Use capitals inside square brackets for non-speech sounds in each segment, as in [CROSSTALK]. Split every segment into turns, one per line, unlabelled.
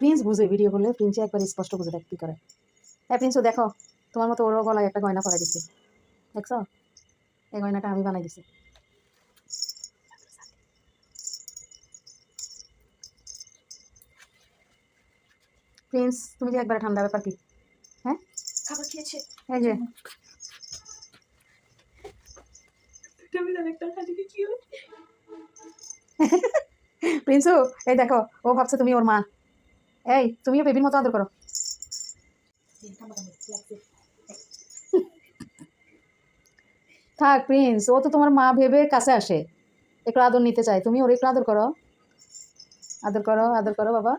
Prince বুঝে video করলে প্রিন্সে একবার স্পষ্ট বুঝে দেখ কী করে। হ্যাঁ প্রিন্সও দেখো তোমার মতো ওরও গলায় একটা গয়না পরাই দিচ্ছি দেখছ? এই গয়নাটা আমি বানাই দিছি। প্রিন্স তুমি যে একবারে ঠান্ডা ব্যাপার কি? হ্যাঁ?
খাবার খেয়েছে।
এই যে।
হয়
প্রিন্সু [LAUGHS] এই দেখো ও ভাবছে তুমি ওর মা। এই, তুমিও বেবির মতো আদর করো। থাক প্রিন্স ও তো তোমার মা ভেবে কাছে আসে। একটু আদর নিতে চায়। তুমি ওর একটু আদর করো। আদর করো আদর করো, বাবা।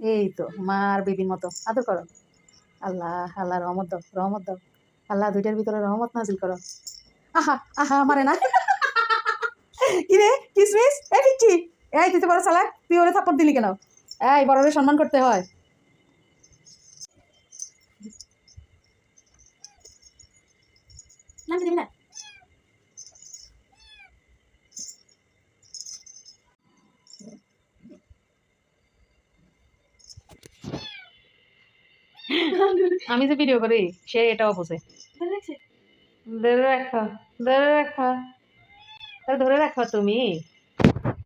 এই তো, মা আর বেবির মতো। আদর করো। আল্লাহ আল্লাহ, রহমত দাও রহমত দাও। আল্লাহ, দুইটার ভিতরে রহমত নাজিল করো। আহা আহা মারে না। কি রে কিসমিস পিচ্ছি। এই তুই তো বড় চালাক তুই ওরে থাপ্পড় দিলি কেন? এই বড়রে সম্মান করতে হয়। আমি যে ভিডিও করি সে এটাও বোঝে। ধরে রাখো ধরে রাখো। তাহলে ধরে রাখো তুমি।